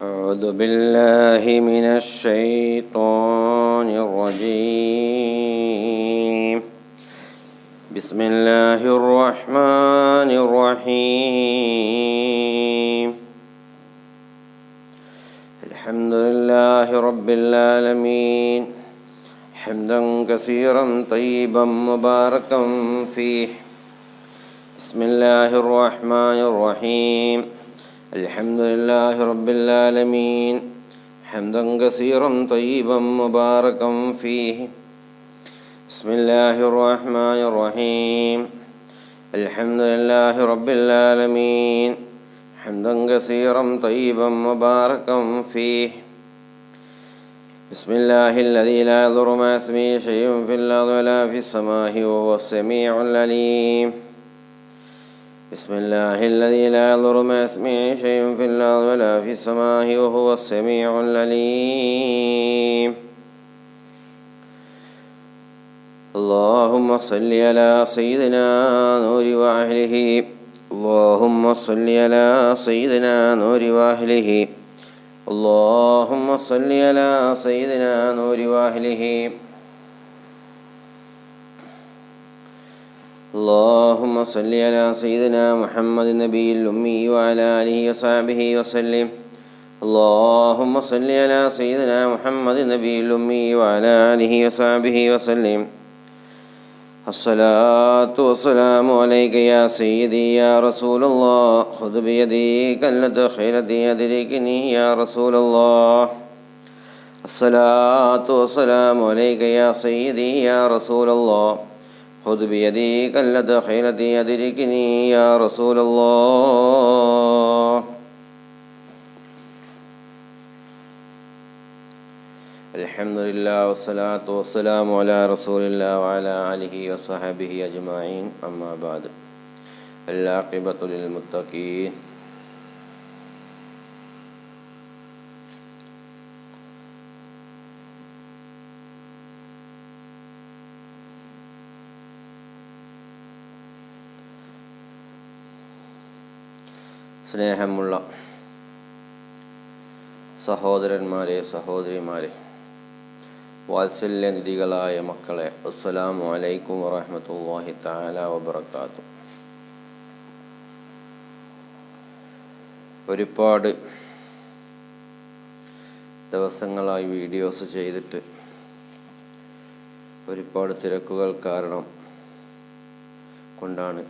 أعوذ بالله من الشيطان الرجيم. بسم الله الرحمن الرحيم. الحمد لله رب العالمين. حمدا كثيرا طيبا مباركا فيه. بسم الله الرحمن الرحيم. الحمد لله رب العالمين. حمدا كثيرا طيبا مباركا فيه. بسم الله الرحمن الرحيم. الحمد لله رب العالمين. حمدا كثيرا طيبا مباركا فيه. بسم الله الذي لا يضر مع اسمه شيء في الأرض ولا في السماء وهو السميع العليم. بسم الله الذي لا يضر مع اسمه شيء في الأرض ولا في السماء وهو السميع العليم. اللهم صل على سيدنا نور وأهله. اللهم صل على سيدنا نور وأهله. اللهم صل على سيدنا نور وأهله. اللهم صل على سيدنا محمد النبي الأمي وعلى آله وصحبه وسلم اللهم صل على سيدنا محمد النبي الأمي وعلى آله وصحبه وسلم الصلاة والسلام عليك يا سيدي يا رسول الله خذ بيدي كلة خيرتي أدركني يا رسول الله الصلاة والسلام عليك يا سيدي يا رسول الله خذ بيدي كلة خيرتي أدركني يا رسول الله. الحمد لله والصلاة والسلام على رسول الله وعلى آله وصحبه أجمعين. أما بعد العاقبة للمتقين. സ്നേഹമുള്ള സഹോദരന്മാരെ സഹോദരിമാരെ വാത്സല്യനിധികളായ മക്കളെ അസ്സലാമു അലൈക്കും വറഹമത്തല്ലാഹി താല വബർക്കാത്തു ഒരുപാട് ദിവസങ്ങളായി വീഡിയോസ് ചെയ്തിട്ട് ഒരുപാട് തിരക്കുകൾ കാരണം കൊണ്ടാണ്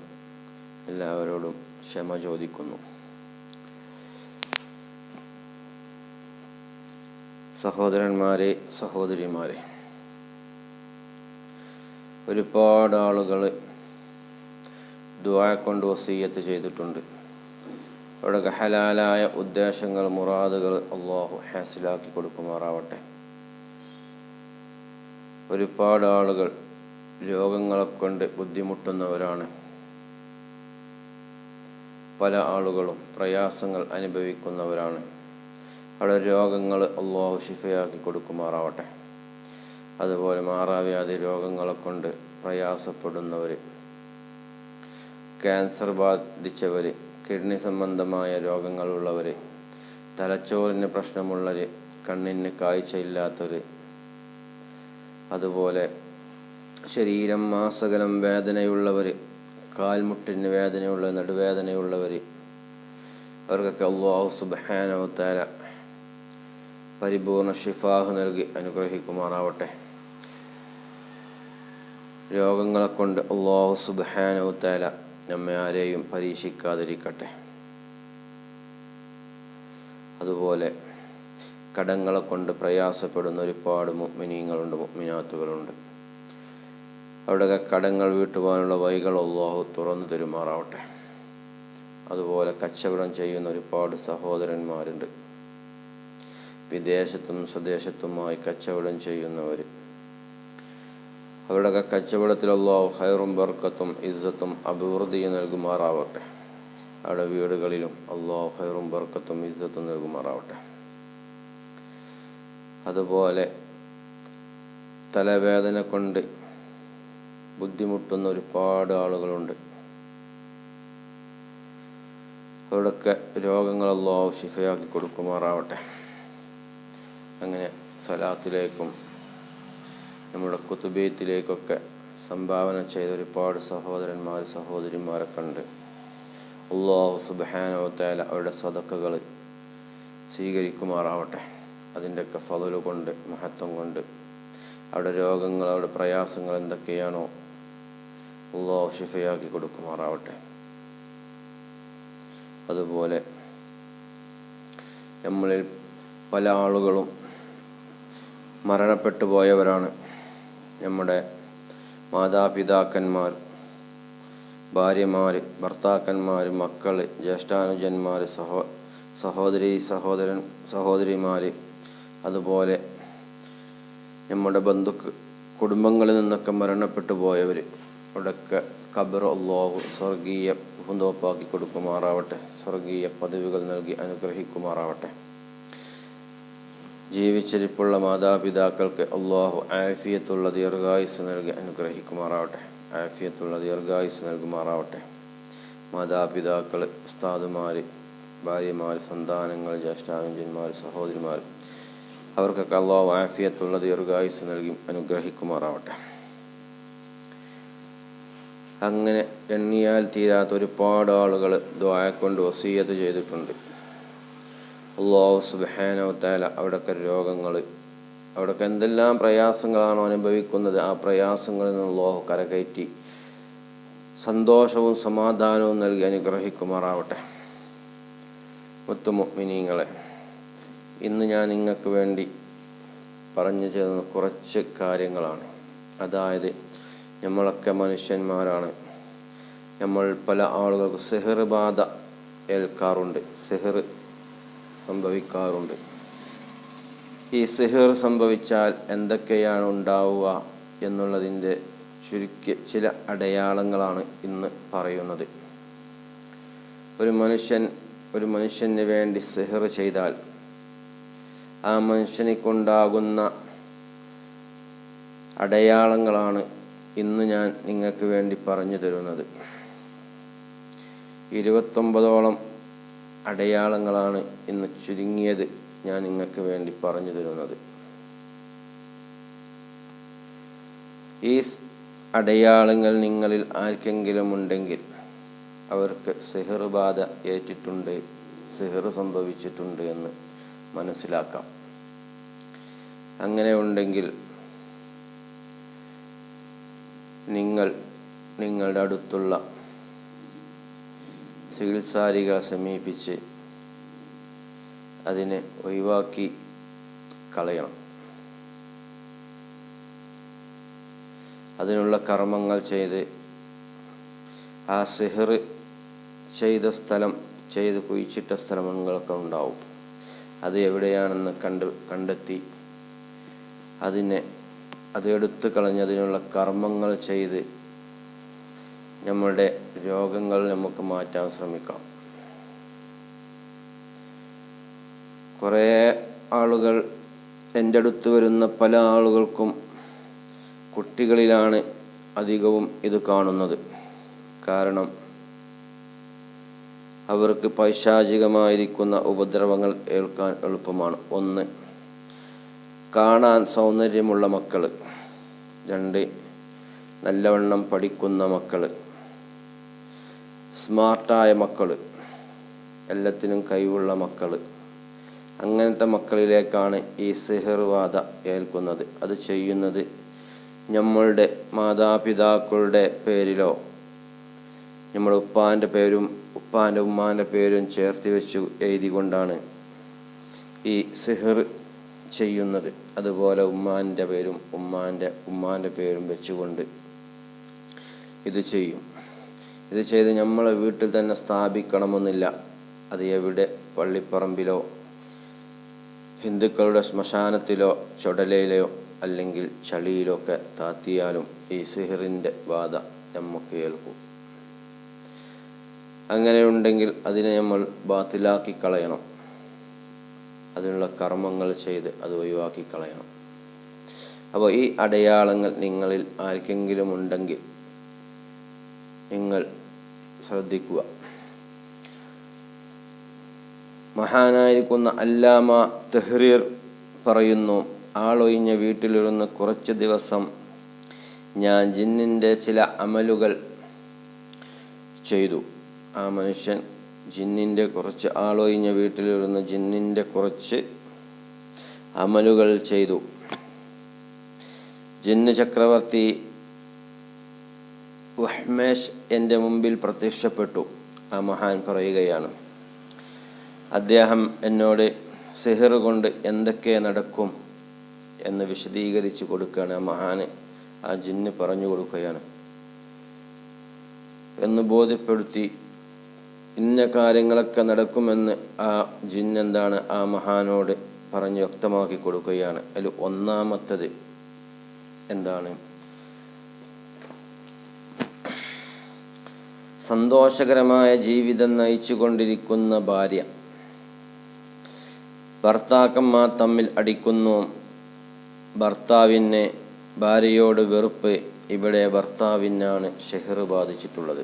എല്ലാവരോടും ക്ഷമ ചോദിക്കുന്നു. സഹോദരന്മാരെ സഹോദരിമാരെ. ഒരുപാട് ആളുകൾ ദുആ കൊണ്ട് വസീയത്ത് ചെയ്തിട്ടുണ്ട്. അവിടെ ഹലാലായ ഉദ്ദേശങ്ങൾ മുറാദുകൾ അള്ളാഹു ഹാസിലാക്കി കൊടുക്കുമാറാവട്ടെ. ഒരുപാട് ആളുകൾ രോഗങ്ങളെ കൊണ്ട് ബുദ്ധിമുട്ടുന്നവരാണ്. പല ആളുകളും പ്രയാസങ്ങൾ അനുഭവിക്കുന്നവരാണ്. അവിടെ രോഗങ്ങൾ അള്ളാഹു ഷിഫയാക്കി കൊടുക്കുമാറാവട്ടെ. അതുപോലെ മാറാവ്യാധി രോഗങ്ങളെ കൊണ്ട് പ്രയാസപ്പെടുന്നവർ ക്യാൻസർ ബാധിച്ചവർ കിഡ്നി സംബന്ധമായ രോഗങ്ങളുള്ളവർ തലച്ചോറിന് പ്രശ്നമുള്ളവർ കണ്ണിന് കാഴ്ചയില്ലാത്തവർ അതുപോലെ ശരീരം മാസകലം വേദനയുള്ളവർ കാൽമുട്ടിന് വേദനയുള്ളവർ നടുവേദനയുള്ളവർ അവർക്കൊക്കെ അള്ളാഹു സുബാനവത്താല പരിപൂർണ ഷിഫാഹ് നൽകി അനുഗ്രഹിക്കുമാറാവട്ടെ. രോഗങ്ങളെ കൊണ്ട് അള്ളാഹു സുബാനവത്താല നമ്മെ ആരെയും പരീക്ഷിക്കാതിരിക്കട്ടെ. അതുപോലെ കടങ്ങളെ കൊണ്ട് പ്രയാസപ്പെടുന്ന ഒരുപാട് മുഗ്മിനീങ്ങളുണ്ട് മുഗ്മിനാത്തുകളുണ്ട് അവിടെ കടങ്ങൾ വീട്ടുവാനുള്ള വഴികൾ അള്ളാഹു തുറന്നു തരുമാറാവട്ടെ. അതുപോലെ കച്ചവടം ചെയ്യുന്ന ഒരുപാട് സഹോദരന്മാരുണ്ട്. വിദേശത്തും സ്വദേശത്തുമായി കച്ചവടം ചെയ്യുന്നവർ അവരുടെ കച്ചവടത്തിൽ ഹൈറും ബർക്കത്തും ഇസ്സത്തും അഭിവൃദ്ധിയും നൽകുമാറാവട്ടെ. അവരുടെ വീടുകളിലും അള്ളാഹു ഹൈറും ബർക്കത്തും ഇസ്സത്തും നൽകുമാറാവട്ടെ. അതുപോലെ തലവേദന കൊണ്ട് ബുദ്ധിമുട്ടുന്ന ഒരുപാട് ആളുകളുണ്ട്. അവരുടെയൊക്കെ രോഗങ്ങളല്ലോ ശിഫയാക്കി കൊടുക്കുമാറാവട്ടെ. അങ്ങനെ സ്വലാത്തിലേക്കും നമ്മുടെ കുത്തുബീത്തിലേക്കൊക്കെ സംഭാവന ചെയ്ത ഒരുപാട് സഹോദരന്മാർ സഹോദരിമാരൊക്കെ ഉണ്ട് അള്ളാഹു സുബാനോത്താല അവരുടെ സ്വതക്കുകൾ സ്വീകരിക്കുമാറാവട്ടെ. അതിന്റെയൊക്കെ ഫതൽ കൊണ്ട് മഹത്വം കൊണ്ട് അവിടെ രോഗങ്ങൾ അവരുടെ പ്രയാസങ്ങൾ എന്തൊക്കെയാണോ അള്ളാഹു ഷിഫയാക്കി കൊടുക്കുമാറാവട്ടെ. അതുപോലെ നമ്മളിൽ പല ആളുകളും മരണപ്പെട്ടു പോയവരാണ് നമ്മുടെ മാതാപിതാക്കന്മാർ ഭാര്യമാർ ഭർത്താക്കന്മാർ മക്കൾ ജ്യേഷ്ഠാനുജന്മാർ സഹോ സഹോദരി സഹോദരൻ സഹോദരിമാർ അതുപോലെ നമ്മുടെ ബന്ധുക്ക് കുടുംബങ്ങളിൽ നിന്നൊക്കെ മരണപ്പെട്ടു പോയവർ അവിടെയൊക്കെ ഖബർ അള്ളാഹു സ്വർഗീയ പൂന്തോപ്പാക്കി കൊടുക്കുമാറാവട്ടെ സ്വർഗീയ പദവികൾ നൽകി അനുഗ്രഹിക്കുമാറാവട്ടെ. ജീവിച്ചിരിപ്പുള്ള മാതാപിതാക്കൾക്ക് അള്ളാഹു ആഫിയത്തുള്ള ദീർഘായുസ് നൽകി അനുഗ്രഹിക്കുമാറാവട്ടെ. ആഫിയത്തുള്ള ദീർഘായുസ് നൽകുമാറാവട്ടെ. മാതാപിതാക്കൾ ഉസ്താദുമാർ ഭാര്യമാർ സന്താനങ്ങൾ ജ്യേഷ്ഠാനുജന്മാർ സഹോദരിമാർ അവർക്കൊക്കെ അള്ളാഹു ആഫിയത്തുള്ള ദീർഘായുസ് നൽകി അനുഗ്രഹിക്കുമാറാവട്ടെ. അങ്ങനെ എണ്ണിയാൽ തീരാത്ത ഒരുപാട് ആളുകൾ ദ്വായക്കൊണ്ട് വസീയത്ത് ചെയ്തിട്ടുണ്ട്. അള്ളാഹു സുബാനോ താല അവിടെയൊക്കെ രോഗങ്ങൾ അവിടെയൊക്കെ എന്തെല്ലാം പ്രയാസങ്ങളാണോ അനുഭവിക്കുന്നത് ആ പ്രയാസങ്ങളിൽ നിന്ന് അള്ളാഹു കരകയറ്റി സന്തോഷവും സമാധാനവും നൽകി അനുഗ്രഹിക്കുമാറാവട്ടെ. മുത്തുമിനിങ്ങളെ ഇന്ന് ഞാൻ നിങ്ങൾക്ക് വേണ്ടി പറഞ്ഞു ചേർന്ന കുറച്ച് കാര്യങ്ങളാണ്. അതായത് നമ്മളൊക്കെ മനുഷ്യന്മാരാണ്. നമ്മൾ പല ആളുകൾക്ക് സെഹർ ബാധ ഏൽക്കാറുണ്ട്. സെഹർ സംഭവിക്കാറുണ്ട്. ഈ സിഹിർ സംഭവിച്ചാൽ എന്തൊക്കെയാണ് ഉണ്ടാവുക എന്നുള്ളതിന്റെ ചുരുക്കി ചില അടയാളങ്ങളാണ് ഇന്ന് പറയുന്നത്. ഒരു മനുഷ്യൻ ഒരു മനുഷ്യന് വേണ്ടി സിഹിർ ചെയ്താൽ ആ മനുഷ്യനിക്കുണ്ടാകുന്ന അടയാളങ്ങളാണ് ഇന്ന് ഞാൻ നിങ്ങൾക്ക് വേണ്ടി പറഞ്ഞു തരുന്നത്. ഇരുപത്തൊമ്പതോളം അടയാളങ്ങളാണ് ഇന്ന് ചുരുങ്ങിയത് ഞാൻ നിങ്ങൾക്ക് വേണ്ടി പറഞ്ഞു തരുന്നത്. ഈ അടയാളങ്ങൾ നിങ്ങളിൽ ആർക്കെങ്കിലും ഉണ്ടെങ്കിൽ അവർക്ക് സിഹർ ബാധ ഏറ്റിട്ടുണ്ട് സിഹർ സംഭവിച്ചിട്ടുണ്ട് എന്ന് മനസ്സിലാക്കാം. അങ്ങനെ ഉണ്ടെങ്കിൽ നിങ്ങൾ നിങ്ങളുടെ അടുത്തുള്ള ചികിത്സാരികളെ സമീപിച്ച് അതിനെ ഒഴിവാക്കി കളയണം. അതിനുള്ള കർമ്മങ്ങൾ ചെയ്ത് ആ സിഹർ ചെയ്ത സ്ഥലം ചെയ്ത് കുഴിച്ചിട്ട സ്ഥലങ്ങളൊക്കെ ഉണ്ടാവും. അത് എവിടെയാണെന്ന് കണ്ട് കണ്ടെത്തി അതിനെ അത് എടുത്തു കളഞ്ഞ് അതിനുള്ള കർമ്മങ്ങൾ ചെയ്ത് നമ്മളുടെ രോഗങ്ങൾ നമുക്ക് മാറ്റാൻ ശ്രമിക്കാം. കുറേ ആളുകൾ എന്റെ അടുത്ത് വരുന്ന പല ആളുകൾക്കും കുട്ടികളിലാണ് അധികവും ഇത് കാണുന്നത്. കാരണം അവർക്ക് പൈശാചികമായിരിക്കുന്ന ഉപദ്രവങ്ങൾ ഏൽക്കാൻ എളുപ്പമാണ്. ഒന്ന് കാണാൻ സൗന്ദര്യമുള്ള മക്കൾ രണ്ട് നല്ലവണ്ണം പഠിക്കുന്ന മക്കൾ സ്മാർട്ടായ മക്കൾ എല്ലാത്തിനും കഴിവുള്ള മക്കൾ അങ്ങനത്തെ മക്കളിലേക്കാണ് ഈ സിഹർവാദ ഏൽക്കുന്നത്. അത് ചെയ്യുന്നത് നമ്മളുടെ മാതാപിതാക്കളുടെ പേരിലോ നമ്മൾ ഉപ്പാന്റെ പേരും ഉപ്പാന്റെ ഉമ്മാന്റെ പേരും ചേർത്ത് വെച്ച് എഴുതിക്കൊണ്ടാണ് ഈ സിഹർ ചെയ്യുന്നത്. അതുപോലെ ഉമ്മാന്റെ പേരും ഉമ്മാന്റെ ഉമ്മാന്റെ പേരും വെച്ചുകൊണ്ട് ഇത് ചെയ്യും. ഇത് ചെയ്ത് നമ്മളെ വീട്ടിൽ തന്നെ സ്ഥാപിക്കണമെന്നില്ല. അത് എവിടെ? പള്ളിപ്പറമ്പിലോ ഹിന്ദുക്കളുടെ ശ്മശാനത്തിലോ ചുടലയിലോ അല്ലെങ്കിൽ ചളിയിലോ ഒക്കെ താത്തിയാലും ഈ സിഹിറിന്റെ ബാധ നമുക്ക് ഏൽക്കും. അങ്ങനെയുണ്ടെങ്കിൽ അതിനെ നമ്മൾ ബാത്തിലാക്കി കളയണം. അതിനുള്ള കർമ്മങ്ങൾ ചെയ്ത് അത് ഒഴിവാക്കി കളയണം. അപ്പോൾ ഈ അടയാളങ്ങൾ നിങ്ങളിൽ ആർക്കെങ്കിലും ഉണ്ടെങ്കിൽ നിങ്ങൾ ശ്രദ്ധിക്കുക. മഹാനായിരിക്കുന്ന അല്ലാമ തെഹ്രീർ പറയുന്നു ആളൊഴിഞ്ഞ വീട്ടിലിരുന്ന് കുറച്ച് ദിവസം ഞാൻ ജിന്നിന്റെ ചില അമലുകൾ ചെയ്തു. ആ മനുഷ്യൻ ജിന്നിന്റെ കുറച്ച് ആളൊഴിഞ്ഞ വീട്ടിലിരുന്ന് ജിന്നിന്റെ കുറച്ച് അമലുകൾ ചെയ്തു. ജിന്ന് ചക്രവർത്തി വഹ്മേഷ് എന്റെ മുമ്പിൽ പ്രത്യക്ഷപ്പെട്ടു. ആ മഹാൻ പറയുകയാണ് അദ്ദേഹം എന്നോട് സിഹർ കൊണ്ട് എന്തൊക്കെ നടക്കും എന്ന് വിശദീകരിച്ചു കൊടുക്കുകയാണ് ആ മഹാന്. ആ ജിന്ന് പറഞ്ഞു കൊടുക്കുകയാണ് എന്ന് ബോധ്യപ്പെടുത്തി ഇന്ന കാര്യങ്ങളൊക്കെ നടക്കുമെന്ന് ആ ജിന്നെന്താണ് ആ മഹാനോട് പറഞ്ഞ് വ്യക്തമാക്കി കൊടുക്കുകയാണ്. അതിൽ ഒന്നാമത്തത് എന്താണ്? സന്തോഷകരമായ ജീവിതം നയിച്ചുകൊണ്ടിരിക്കുന്ന ഭാര്യ. ഭർത്താക്കന്മാർ തമ്മിൽ അടിക്കുന്നു. ഭർത്താവിനെ ഭാര്യയോട് വെറുപ്പ് ഇവിടെ ഭർത്താവിനാണ് ഷെഹർ ബാധിച്ചിട്ടുള്ളത്.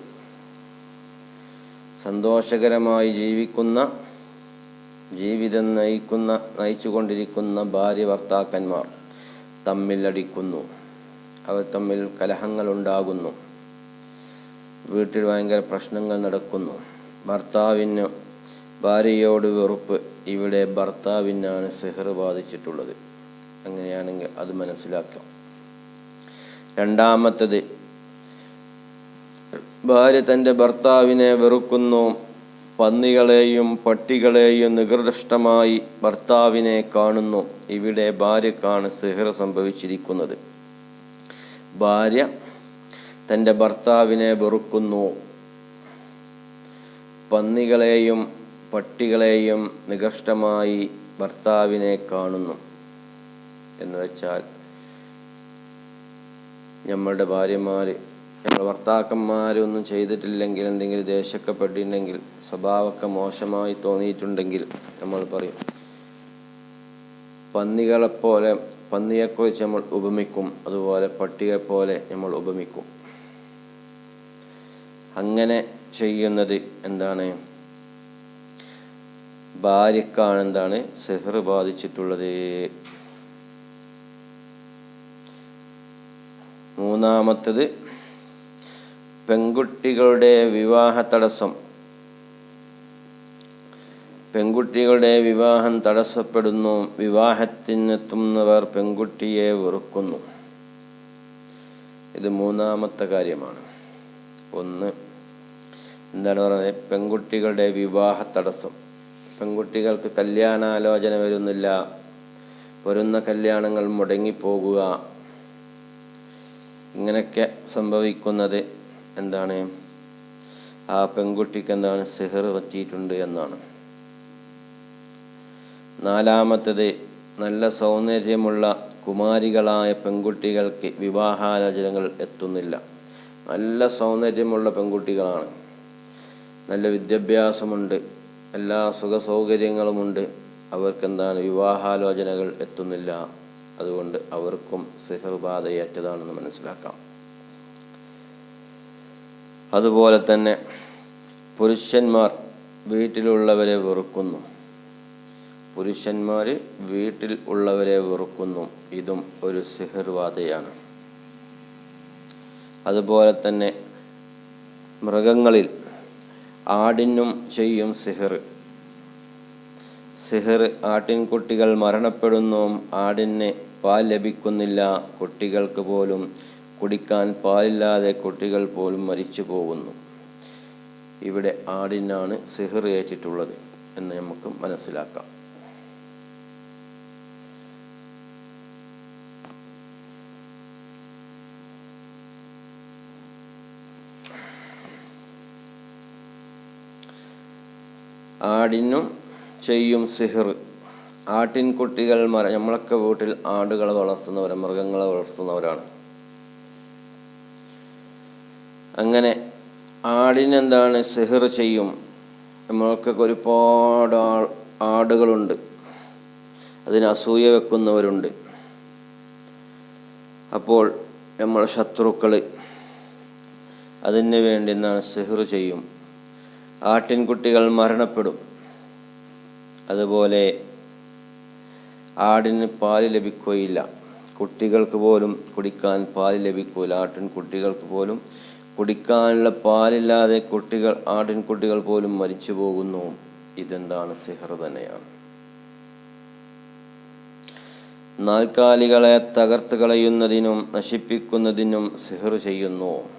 സന്തോഷകരമായി ജീവിക്കുന്ന ജീവിതം നയിക്കുന്ന നയിച്ചുകൊണ്ടിരിക്കുന്ന ഭാര്യ ഭർത്താക്കന്മാർ തമ്മിൽ അടിക്കുന്നു. അവർ തമ്മിൽ കലഹങ്ങൾ ഉണ്ടാകുന്നു വീട്ടിൽ ഭയങ്കര പ്രശ്നങ്ങൾ നടക്കുന്നു. ഭർത്താവിന് ഭാര്യയോട് വെറുപ്പ്. ഇവിടെ ഭർത്താവിനാണ് സെഹർ ബാധിച്ചിട്ടുള്ളത്. അങ്ങനെയാണെങ്കിൽ അത് മനസ്സിലാക്കാം. രണ്ടാമത്തത് ഭാര്യ തന്റെ ഭർത്താവിനെ വെറുക്കുന്നു. പന്നികളെയും പട്ടികളെയും നികൃഷ്ടമായി ഭർത്താവിനെ കാണുന്നു. ഇവിടെ ഭാര്യക്കാണ് സെഹർ സംഭവിച്ചിരിക്കുന്നത്. ഭാര്യ തന്റെ ഭർത്താവിനെ വെറുക്കുന്നു. പന്നികളെയും പട്ടികളെയും നികഷ്ടമായി ഭർത്താവിനെ കാണുന്നു. എന്ന് വെച്ചാൽ നമ്മളുടെ ഭാര്യമാർ നമ്മൾ ഭർത്താക്കന്മാരൊന്നും ചെയ്തിട്ടില്ലെങ്കിൽ എന്തെങ്കിലും ദേഷ്യക്കപ്പെട്ടിട്ടുണ്ടെങ്കിൽ സ്വഭാവമൊക്കെ മോശമായി തോന്നിയിട്ടുണ്ടെങ്കിൽ നമ്മൾ പറയും പന്നികളെപ്പോലെ പന്നിയെക്കുറിച്ച് നമ്മൾ ഉപമിക്കും. അതുപോലെ പട്ടിയെപ്പോലെ നമ്മൾ ഉപമിക്കും. അങ്ങനെ ചെയ്യുന്നത് എന്താണ്? ഭാര്യക്കാണ് എന്താണ്? സെഹർ ബാധിച്ചിട്ടുള്ളത്. മൂന്നാമത്തത് പെൺകുട്ടികളുടെ വിവാഹ തടസ്സം. പെൺകുട്ടികളുടെ വിവാഹം തടസ്സപ്പെടുന്നു. വിവാഹത്തിനെത്തുന്നവർ പെൺകുട്ടിയെ വെറുക്കുന്നു. ഇത് മൂന്നാമത്തെ കാര്യമാണ്. ഒന്ന് എന്താണ് പറയുന്നത്? പെൺകുട്ടികളുടെ വിവാഹ തടസ്സം. പെൺകുട്ടികൾക്ക് കല്യാണാലോചന വരുന്നില്ല. വരുന്ന കല്യാണങ്ങൾ മുടങ്ങിപ്പോകുക. ഇങ്ങനെയൊക്കെ സംഭവിക്കുന്നത് എന്താണ്? ആ പെൺകുട്ടിക്ക് എന്താണ്? സിഹർ പറ്റിയിട്ടുണ്ട് എന്നാണ്. നാലാമത്തത് നല്ല സൗന്ദര്യമുള്ള കുമാരികളായ പെൺകുട്ടികൾക്ക് വിവാഹാലോചനകൾ എത്തുന്നില്ല. നല്ല സൗന്ദര്യമുള്ള പെൺകുട്ടികളാണ്. നല്ല വിദ്യാഭ്യാസമുണ്ട്. എല്ലാ സുഖ സൗകര്യങ്ങളുമുണ്ട് അവർക്കെന്താണ് വിവാഹാലോചനകൾ എത്തുന്നില്ല. അതുകൊണ്ട് അവർക്കും സിഹർ ബാധയേറ്റതാണെന്ന് മനസ്സിലാക്കാം. അതുപോലെ തന്നെ പുരുഷന്മാർ വീട്ടിലുള്ളവരെ വെറുക്കുന്നു. പുരുഷന്മാർ വീട്ടിൽ ഉള്ളവരെ വെറുക്കുന്നു. ഇതും ഒരു സിഹർവാദയാണ് അതുപോലെ തന്നെ മൃഗങ്ങളിൽ ആടിനും ചെയ്യും സിഹർ. സിഹർ ആട്ടിൻകുട്ടികൾ മരണപ്പെടുന്നു ആടിന് പാൽ ലഭിക്കുന്നില്ല കുട്ടികൾക്ക് പോലും കുടിക്കാൻ പാലില്ലാതെ കുട്ടികൾ പോലും മരിച്ചു പോകുന്നു. ഇവിടെ ആടിനാണ് സിഹർ ഏറ്റിട്ടുള്ളത് എന്ന് നമുക്ക് മനസ്സിലാക്കാം. ആടിനും ചെയ്യും സിഹിർ. ആട്ടിൻകുട്ടികൾ മര നമ്മളൊക്കെ വീട്ടിൽ ആടുകളെ വളർത്തുന്നവർ മൃഗങ്ങളെ വളർത്തുന്നവരാണ്. അങ്ങനെ ആടിനെന്താണ് സിഹിർ ചെയ്യും? നമ്മൾക്കൊക്കെ ഒരുപാട് ആടുകളുണ്ട്. അതിന് അസൂയ വെക്കുന്നവരുണ്ട്. അപ്പോൾ നമ്മൾ ശത്രുക്കൾ അതിന് വേണ്ടി എന്താണ് സിഹിർ ചെയ്യും? ആട്ടിൻകുട്ടികൾ മരണപ്പെടും. അതുപോലെ ആടിന് പാൽ ലഭിക്കുകയില്ല. കുട്ടികൾക്ക് പോലും കുടിക്കാൻ പാൽ ലഭിക്കില്ല ആട്ടിൻകുട്ടികൾക്ക് പോലും കുടിക്കാനുള്ള പാലില്ലാതെ കുട്ടികൾ ആട്ടിൻകുട്ടികൾ പോലും മരിച്ചു പോകുന്നു. ഇതെന്താണ് സിഹർ തന്നെയാണ്. നാൽക്കാലികളെ തകർത്ത് കളയുന്നതിനും നശിപ്പിക്കുന്നതിനും സിഹർ ചെയ്യുന്നു.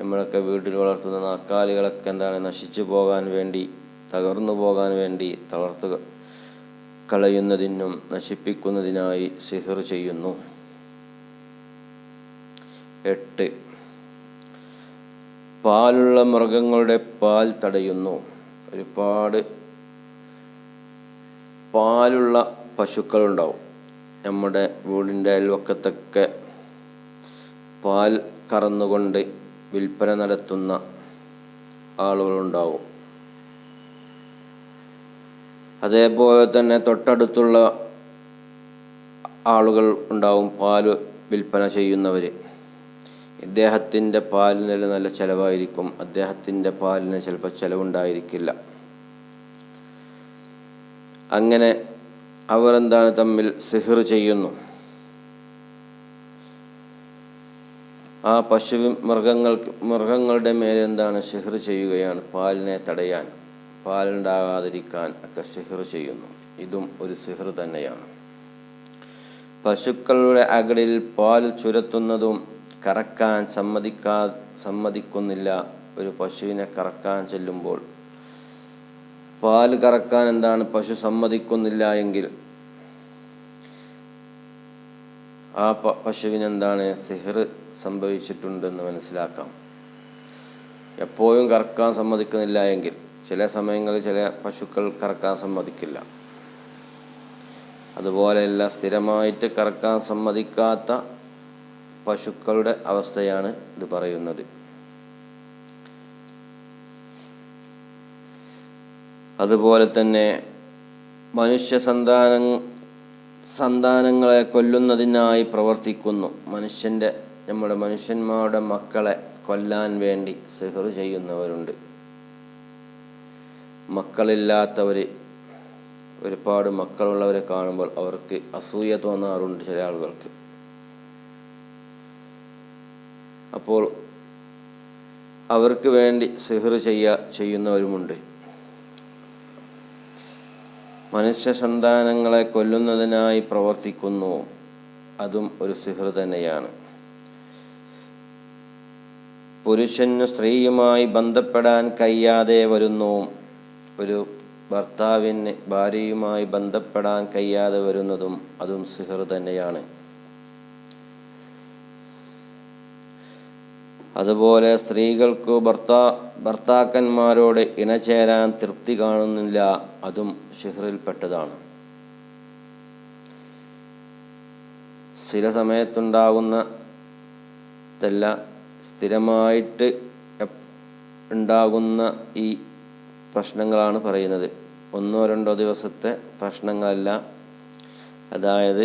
നമ്മളൊക്കെ വീട്ടിൽ വളർത്തുന്ന നാക്കാലികളൊക്കെ എന്താണ് നശിച്ചു പോകാൻ വേണ്ടി തകർന്നു പോകാൻ വേണ്ടി തളർത്തുക കളയുന്നതിനും നശിപ്പിക്കുന്നതിനായി സിഹർ ചെയ്യുന്നു. എട്ട്. പാലുള്ള മൃഗങ്ങളുടെ പാൽ തടയുന്നു. ഒരുപാട് പാലുള്ള പശുക്കളുണ്ടാവും. നമ്മുടെ വീടിന്റെ അയൽവക്കത്തൊക്കെ പാൽ കറന്നുകൊണ്ട് വിൽപ്പന നടത്തുന്ന ആളുകളുണ്ടാവും. അതേപോലെ തന്നെ തൊട്ടടുത്തുള്ള ആളുകൾ ഉണ്ടാവും പാൽ വിൽപ്പന ചെയ്യുന്നവർ ഇദ്ദേഹത്തിന്റെ പാലിന് നല്ല ചിലവായിരിക്കും. അദ്ദേഹത്തിന്റെ പാലിന് ചിലപ്പോൾ ചിലവുണ്ടായിരിക്കില്ല. അങ്ങനെ അവർ എന്താണ് തമ്മിൽ സിഹിർ ചെയ്യുന്നു. ആ പശു മൃഗങ്ങൾ മൃഗങ്ങളുടെ മേൽ എന്താണ് സിഹിർ ചെയ്യുകയാണ്? പാലിനെ തടയാൻ പാലുണ്ടാകാതിരിക്കാൻ ഒക്കെ സിഹിർ ചെയ്യുന്നു. ഇതും ഒരു സിഹർ തന്നെയാണ്. പശുക്കളുടെ അകടിൽ പാൽ ചുരത്തുന്നതും കറക്കാൻ സമ്മതിക്കാ സമ്മതിക്കുന്നില്ല. ഒരു പശുവിനെ കറക്കാൻ ചെല്ലുമ്പോൾ പാൽ കറക്കാൻ എന്താണ്? പശു സമ്മതിക്കുന്നില്ല എങ്കിൽ ആ പ പശുവിനെന്താണ് സിഹർ സംഭവിച്ചിട്ടുണ്ടെന്ന് മനസ്സിലാക്കാം. എപ്പോഴും കറക്കാൻ സമ്മതിക്കുന്നില്ല എങ്കിൽ ചില സമയങ്ങളിൽ ചില പശുക്കൾ കറക്കാൻ സമ്മതിക്കില്ല. അതുപോലെയല്ല സ്ഥിരമായിട്ട് കറക്കാൻ സമ്മതിക്കാത്ത പശുക്കളുടെ അവസ്ഥയാണ് ഇത് പറയുന്നത്. അതുപോലെ തന്നെ മനുഷ്യ സന്താന സന്താനങ്ങളെ കൊല്ലുന്നതിനായി പ്രവർത്തിക്കുന്നു. മനുഷ്യന്റെ നമ്മുടെ മനുഷ്യന്മാരുടെ മക്കളെ കൊല്ലാൻ വേണ്ടി സിഹർ ചെയ്യുന്നവരുണ്ട്. മക്കളില്ലാത്തവർ ഒരുപാട് മക്കളുള്ളവരെ കാണുമ്പോൾ അവർക്ക് അസൂയ തോന്നാറുണ്ട് ചില ആളുകൾക്ക്. അപ്പോൾ അവർക്ക് വേണ്ടി സിഹർ ചെയ്യ ചെയ്യുന്നവരുമുണ്ട്. മനുഷ്യ സന്താനങ്ങളെ കൊല്ലുന്നതിനായി പ്രവർത്തിക്കുന്നു. അതും ഒരു സിഹർ തന്നെയാണ്. പുരുഷന് സ്ത്രീയുമായി ബന്ധപ്പെടാൻ കഴിയാതെ വരുന്നു. ഒരു ഭർത്താവിന് ഭാര്യയുമായി ബന്ധപ്പെടാൻ കഴിയാതെ വരുന്നതും അതും സിഹർ തന്നെയാണ്. അതുപോലെ സ്ത്രീകൾക്ക് ഭർത്താ ഭർത്താക്കന്മാരോട് ഇണചേരാൻ തൃപ്തി കാണുന്നില്ല അതും ഷിഹറിൽപ്പെട്ടതാണ് ചില സമയത്തുണ്ടാകുന്ന ഇതല്ല സ്ഥിരമായിട്ട് ഉണ്ടാകുന്ന ഈ പ്രശ്നങ്ങളാണ് പറയുന്നത്. ഒന്നോ രണ്ടോ ദിവസത്തെ പ്രശ്നങ്ങളല്ല. അതായത്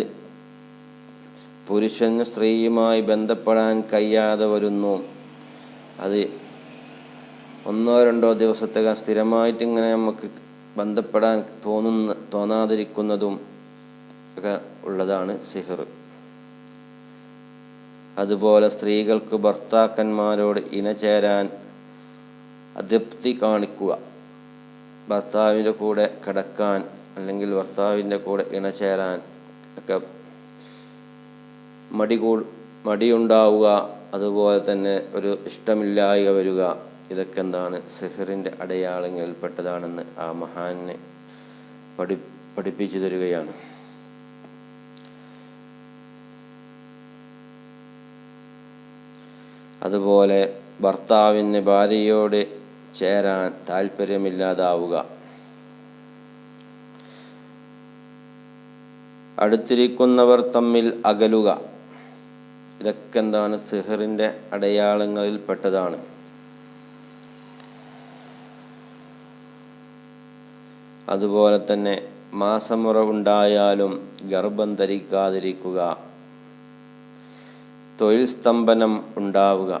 പുരുഷന് സ്ത്രീയുമായി ബന്ധപ്പെടാൻ കഴിയാതെ വരുന്നു. അത് ഒന്നോ രണ്ടോ ദിവസത്തേക്ക് സ്ഥിരമായിട്ട് ഇങ്ങനെ നമുക്ക് ബന്ധപ്പെടാൻ തോന്നുന്ന തോന്നാതിരിക്കുന്നതും ഒക്കെ ഉള്ളതാണ് സിഹർ. അതുപോലെ സ്ത്രീകൾക്ക് ഭർത്താക്കന്മാരോട് ഇണചേരാൻ അതൃപ്തി കാണിക്കുക. ഭർത്താവിന്റെ കൂടെ കിടക്കാൻ അല്ലെങ്കിൽ ഭർത്താവിന്റെ കൂടെ ഇണചേരാൻ ഒക്കെ മടി കൂ മടിയുണ്ടാവുക. അതുപോലെ തന്നെ ഒരു ഇഷ്ടമില്ലായ്ക വരിക ഇതൊക്കെ എന്താണ് സെഹറിന്റെ അടയാളങ്ങളിൽപ്പെട്ടതാണെന്ന് ആ മഹാനെ പഠി പഠിപ്പിച്ചു തരികയാണ്. അതുപോലെ ഭർത്താവിന് ഭാര്യയോട് ചേരാൻ താല്പര്യമില്ലാതാവുക അടുത്തിരിക്കുന്നവർ തമ്മിൽ അകലുക. ഇതൊക്കെ എന്താണ് സിഹറിന്റെ അടയാളങ്ങളിൽ പെട്ടതാണ് അതുപോലെ തന്നെ മാസമുറവുണ്ടായാലും ഗർഭം ധരിക്കാതിരിക്കുക തൊഴിൽ സ്തംഭനം ഉണ്ടാവുക.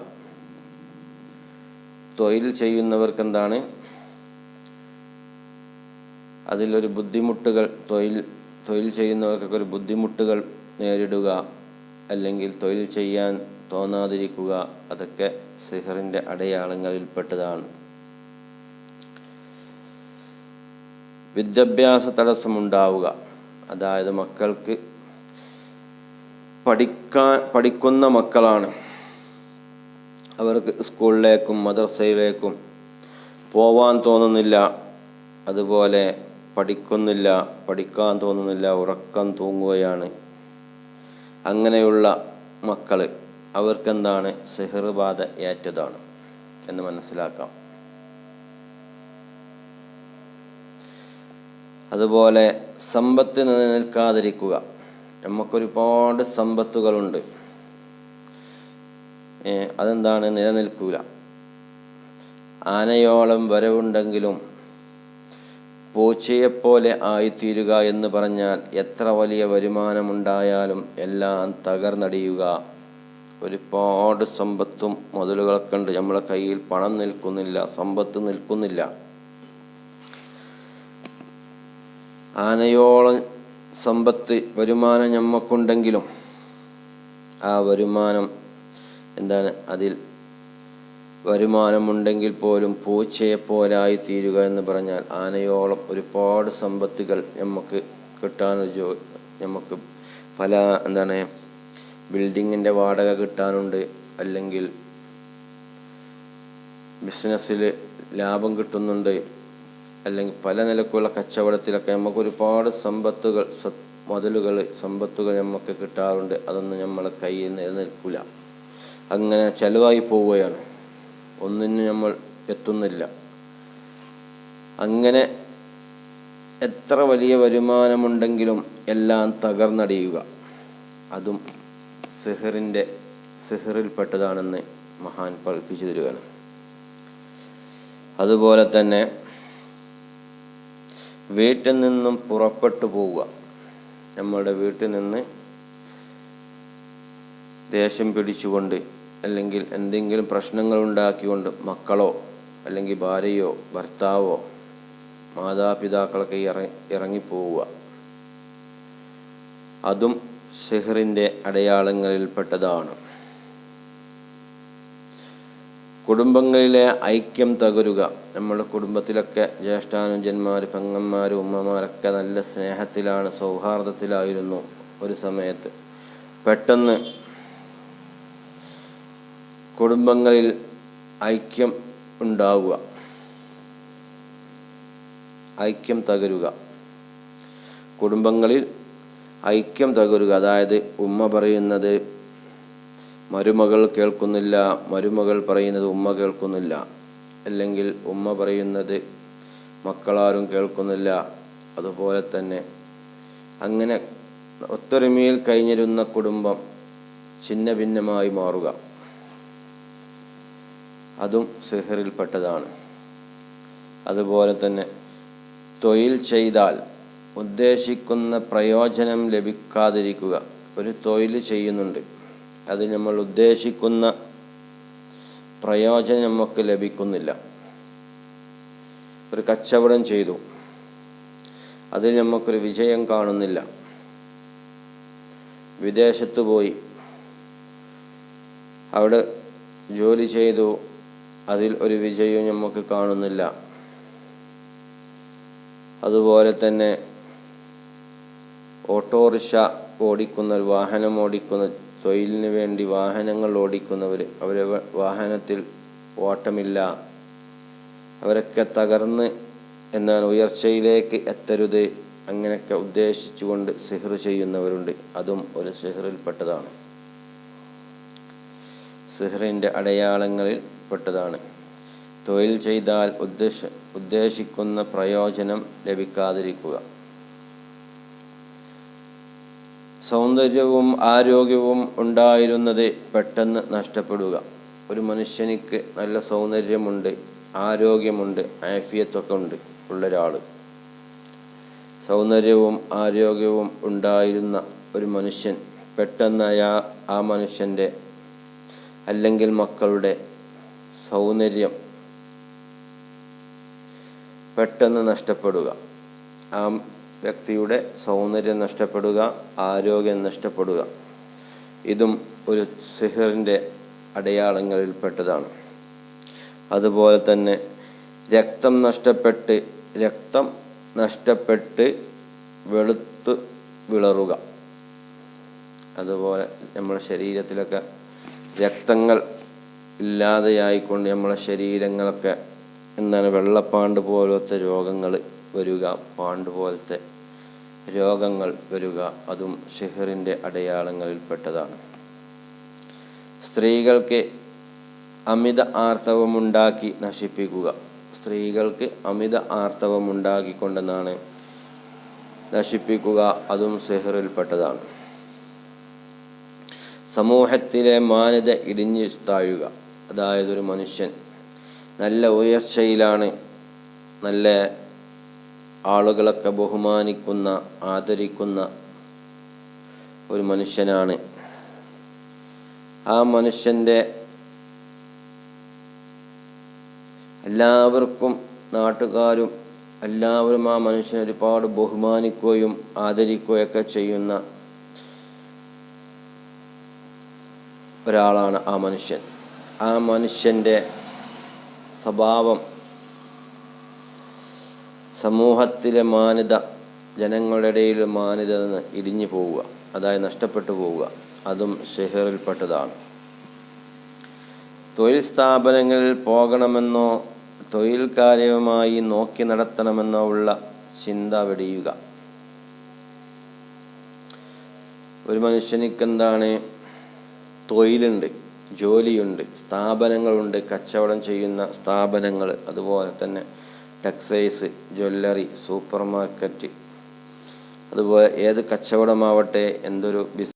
തൊഴിൽ ചെയ്യുന്നവർക്ക് എന്താണ് അതിലൊരു ബുദ്ധിമുട്ടുകൾ തൊഴിൽ തൊഴിൽ ചെയ്യുന്നവർക്കൊക്കെ ഒരു ബുദ്ധിമുട്ടുകൾ നേരിടുക. അല്ലെങ്കിൽ തൊഴിൽ ചെയ്യാൻ തോന്നാതിരിക്കുക അതൊക്കെ സിഹറിന്റെ അടയാളങ്ങളിൽപ്പെട്ടതാണ്. വിദ്യാഭ്യാസ തടസ്സമുണ്ടാവുക. അതായത് മക്കൾക്ക് പഠിക്കാൻ പഠിക്കുന്ന മക്കളാണ്. അവർക്ക് സ്കൂളിലേക്കും മദ്രസയിലേക്കും പോവാൻ തോന്നുന്നില്ല. അതുപോലെ പഠിക്കുന്നില്ല പഠിക്കാൻ തോന്നുന്നില്ല ഉറക്കം തൂങ്ങുകയാണ്. അങ്ങനെയുള്ള മക്കൾ അവർക്കെന്താണ് സെഹറുബാധ ഏറ്റതാണ് എന്ന് മനസ്സിലാക്കാം. അതുപോലെ സമ്പത്ത് നിലനിൽക്കാതിരിക്കുക. നമുക്കൊരുപാട് സമ്പത്തുകളുണ്ട്. അതെന്താണ്? നിലനിൽക്കൂല. ആനയോളം വരവുണ്ടെങ്കിലും പൂച്ചയെപ്പോലെ ആയിത്തീരുക എന്ന് പറഞ്ഞാൽ എത്ര വലിയ വരുമാനമുണ്ടായാലും എല്ലാം തകർന്നടിയുക. ഒരുപാട് സമ്പത്തും മുതലുകളൊക്കെ ഉണ്ട്. നമ്മളെ കയ്യിൽ പണം നിൽക്കുന്നില്ല സമ്പത്ത് നിൽക്കുന്നില്ല. ആനയോളം സമ്പത്ത് വരുമാനം ഞമ്മക്കുണ്ടെങ്കിലും ആ വരുമാനം എന്താണ്? അതിൽ വരുമാനമുണ്ടെങ്കിൽ പോലും പൂച്ചയെപ്പോലായി തീരുക എന്ന് പറഞ്ഞാൽ ആനയോളം ഒരുപാട് സമ്പത്തുകൾ നമുക്ക് കിട്ടാനൊരു ജോ നമുക്ക് പല എന്താണ് ബിൽഡിങ്ങിന്റെ വാടക കിട്ടാനുണ്ട് അല്ലെങ്കിൽ ബിസിനസ്സിൽ ലാഭം കിട്ടുന്നുണ്ട് അല്ലെങ്കിൽ പല നിലക്കുള്ള കച്ചവടത്തിലൊക്കെ നമുക്ക് ഒരുപാട് സമ്പത്തുകൾ മുതലുകൾ സമ്പത്തുകൾ നമുക്ക് കിട്ടാറുണ്ട്. അതൊന്നും നമ്മളെ കയ്യിൽ നിലനിൽക്കില്ല അങ്ങനെ ചിലവായി പോവുകയാണ്. ഒന്നിനും നമ്മൾ എത്തുന്നില്ല. അങ്ങനെ എത്ര വലിയ വരുമാനമുണ്ടെങ്കിലും എല്ലാം തകർന്നടിയുക. അതും സിഹറിന്റെ സിഹറിൽപ്പെട്ടതാണെന്ന് മഹാൻ പഠിപ്പിച്ചു തരികയാണ്. അതുപോലെ തന്നെ വീട്ടിൽ നിന്നും പുറപ്പെട്ടു പോവുക. നമ്മളുടെ വീട്ടിൽ നിന്ന് ദേഷ്യം പിടിച്ചുകൊണ്ട് അല്ലെങ്കിൽ എന്തെങ്കിലും പ്രശ്നങ്ങൾ ഉണ്ടാക്കിക്കൊണ്ട് മക്കളോ അല്ലെങ്കിൽ ഭാര്യയോ ഭർത്താവോ മാതാപിതാക്കളൊക്കെ ഇറങ്ങി ഇറങ്ങിപ്പോവുക. അതും സെഹറിന്റെ അടയാളങ്ങളിൽപ്പെട്ടതാണ്. കുടുംബങ്ങളിലെ ഐക്യം തകരുക നമ്മുടെ കുടുംബത്തിലൊക്കെ ജ്യേഷ്ഠാനുജന്മാർ പെങ്ങന്മാർ ഉമ്മമാരൊക്കെ നല്ല സ്നേഹത്തിലാണ് സൗഹാർദ്ദത്തിലായിരുന്നു ഒരു സമയത്ത്. പെട്ടെന്ന് കുടുംബങ്ങളിൽ ഐക്യം ഉണ്ടാവുക. ഐക്യം തകരുക. കുടുംബങ്ങളിൽ ഐക്യം തകരുക. അതായത് ഉമ്മ പറയുന്നത് മരുമകൾ കേൾക്കുന്നില്ല മരുമകൾ പറയുന്നത് ഉമ്മ കേൾക്കുന്നില്ല. അല്ലെങ്കിൽ ഉമ്മ പറയുന്നത് മക്കളാരും കേൾക്കുന്നില്ല. അതുപോലെ തന്നെ അങ്ങനെ ഒത്തൊരുമയിൽ കഴിഞ്ഞിരുന്ന കുടുംബം ഛിന്ന ഭിന്നമായി മാറുക. അതും സിഹറിൽപ്പെട്ടതാണ്. അതുപോലെ തന്നെ തൊഴിൽ ചെയ്താൽ ഉദ്ദേശിക്കുന്ന പ്രയോജനം ലഭിക്കാതിരിക്കുക. ഒരു തൊഴിൽ ചെയ്യുന്നുണ്ട്. അത് നമ്മൾ ഉദ്ദേശിക്കുന്ന പ്രയോജനം നമുക്ക് ലഭിക്കുന്നില്ല. ഒരു കച്ചവടം ചെയ്തു. അതിൽ നമുക്കൊരു വിജയം കാണുന്നില്ല. വിദേശത്ത് പോയി. അവിടെ ജോലി ചെയ്തു. അതിൽ ഒരു വിജയവും നമുക്ക് കാണുന്നില്ല. അതുപോലെ തന്നെ ഓട്ടോറിക്ഷ ഓടിക്കുന്ന വാഹനം ഓടിക്കുന്ന തൊഴിലിന് വേണ്ടി വാഹനങ്ങൾ ഓടിക്കുന്നവർ അവരെ വാഹനത്തിൽ ഓട്ടമില്ല. അവരൊക്കെ തകർന്ന് എന്നാൽ ഉയർച്ചയിലേക്ക് എത്തരുത്. അങ്ങനെയൊക്കെ ഉദ്ദേശിച്ചുകൊണ്ട് സിഹർ ചെയ്യുന്നവരുണ്ട്. അതും ഒരു സിഹറിൽപ്പെട്ടതാണ്. സിഹറിന്റെ അടയാളങ്ങളിൽ പെട്ടതാണ് തൊഴിൽ ചെയ്താൽ ഉദ്ദേശ ഉദ്ദേശിക്കുന്ന പ്രയോജനം ലഭിക്കാതിരിക്കുക. സൗന്ദര്യവും ആരോഗ്യവും ഉണ്ടായിരുന്നത് പെട്ടെന്ന് നഷ്ടപ്പെടുക. ഒരു മനുഷ്യനിക്ക് നല്ല സൗന്ദര്യമുണ്ട് ആരോഗ്യമുണ്ട് ആഫിയത്തൊക്കെ ഉണ്ട് ഉള്ളൊരാൾ സൗന്ദര്യവും ആരോഗ്യവും ഉണ്ടായിരുന്ന ഒരു മനുഷ്യൻ പെട്ടെന്ന് ആ മനുഷ്യന്റെ അല്ലെങ്കിൽ മക്കളുടെ സൗന്ദര്യം പെട്ടെന്ന് നഷ്ടപ്പെടുക. ആ വ്യക്തിയുടെ സൗന്ദര്യം നഷ്ടപ്പെടുക ആരോഗ്യം നഷ്ടപ്പെടുക. ഇതും ഒരു സിഹറിന്റെ അടയാളങ്ങളിൽപ്പെട്ടതാണ്. അതുപോലെ തന്നെ രക്തം നഷ്ടപ്പെട്ട് രക്തം നഷ്ടപ്പെട്ട് വെളുത്ത് വിളറുക. അതുപോലെ നമ്മുടെ ശരീരത്തിലൊക്കെ രക്തങ്ങൾ ഇല്ലാതെയായിക്കൊണ്ട് നമ്മളെ ശരീരങ്ങളൊക്കെ എന്താണ് വെള്ളപ്പാണ്ട് പോലത്തെ രോഗങ്ങൾ വരിക പാണ്ട് പോലത്തെ രോഗങ്ങൾ വരിക അതും ഷിഹറിന്റെ അടയാളങ്ങളിൽപ്പെട്ടതാണ്. സ്ത്രീകൾക്ക് അമിത ആർത്തവമുണ്ടാക്കി നശിപ്പിക്കുക. സ്ത്രീകൾക്ക് അമിത ആർത്തവമുണ്ടാക്കിക്കൊണ്ടെന്നാണ് നശിപ്പിക്കുക അതും സെഹറിൽപ്പെട്ടതാണ്. സമൂഹത്തിലെ മാന്യത ഇടിഞ്ഞു താഴുക. അതായത് ഒരു മനുഷ്യൻ. നല്ല ഉയർച്ചയിലാണ് നല്ല ആളുകളൊക്കെ ബഹുമാനിക്കുന്ന ആദരിക്കുന്ന ഒരു മനുഷ്യനാണ്. ആ മനുഷ്യന്റെ എല്ലാവർക്കും നാട്ടുകാരും എല്ലാവരും ആ മനുഷ്യനെ ഒരുപാട് ബഹുമാനിക്കുകയും ആദരിക്കുകയൊക്കെ ചെയ്യുന്ന ഒരാളാണ് ആ മനുഷ്യൻ. ആ മനുഷ്യന്റെ സ്വഭാവം സമൂഹത്തിലെ മാന്യത ജനങ്ങളുടെ ഇടയിൽ മാന്യത ഇടിഞ്ഞു പോവുക അതായത് നഷ്ടപ്പെട്ടു പോവുക അതും ഷെഹറിൽപ്പെട്ടതാണ്. തൊഴിൽ സ്ഥാപനങ്ങളിൽ പോകണമെന്നോ തൊഴിൽ കാര്യമായി നോക്കി നടത്തണമെന്നോ ഉള്ള ചിന്ത വെടിയുക. ഒരു മനുഷ്യനിക്ക് എന്താണ് തൊഴിലുണ്ട്. ജോലിയുണ്ട് സ്ഥാപനങ്ങളുണ്ട് കച്ചവടം ചെയ്യുന്ന സ്ഥാപനങ്ങൾ അതുപോലെ തന്നെ ടെക്സൈസ് ജ്വല്ലറി സൂപ്പർ മാർക്കറ്റ് അതുപോലെ ഏത് കച്ചവടമാവട്ടെ എന്തൊരു ബിസ്